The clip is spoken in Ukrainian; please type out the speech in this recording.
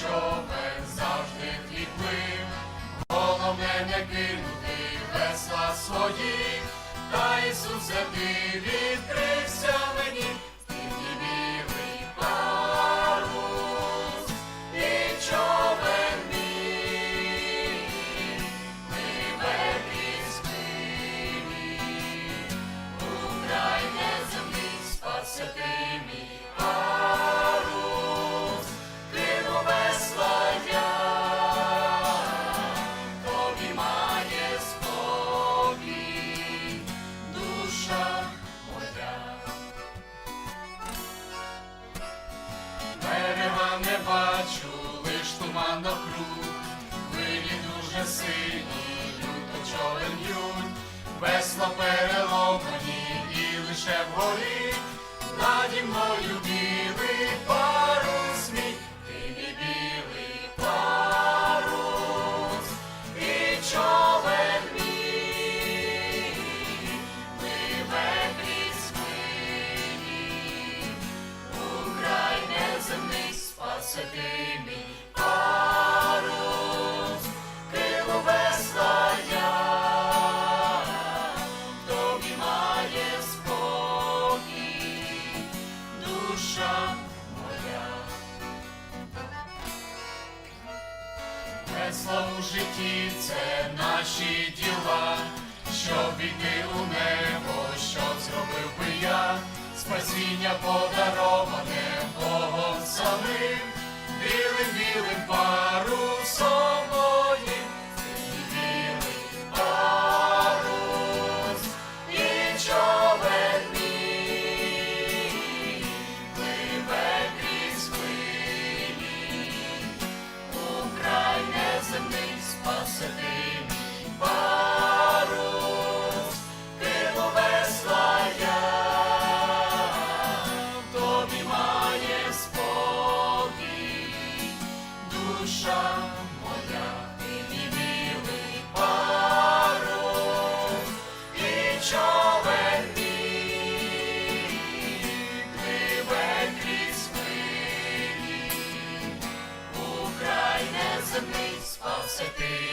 човен завжди хліб плив, головне кинути весла свої, та Ісусе ти відкрив. не бачу, лиш туман навкруг, вині дуже сині, люто човен б'ють, весла ти парус, криловесна тобі має спокій, душа моя, Весла у житті це наші діла, щоб іти у небо, що зробив би я, спасіння пода. recipe.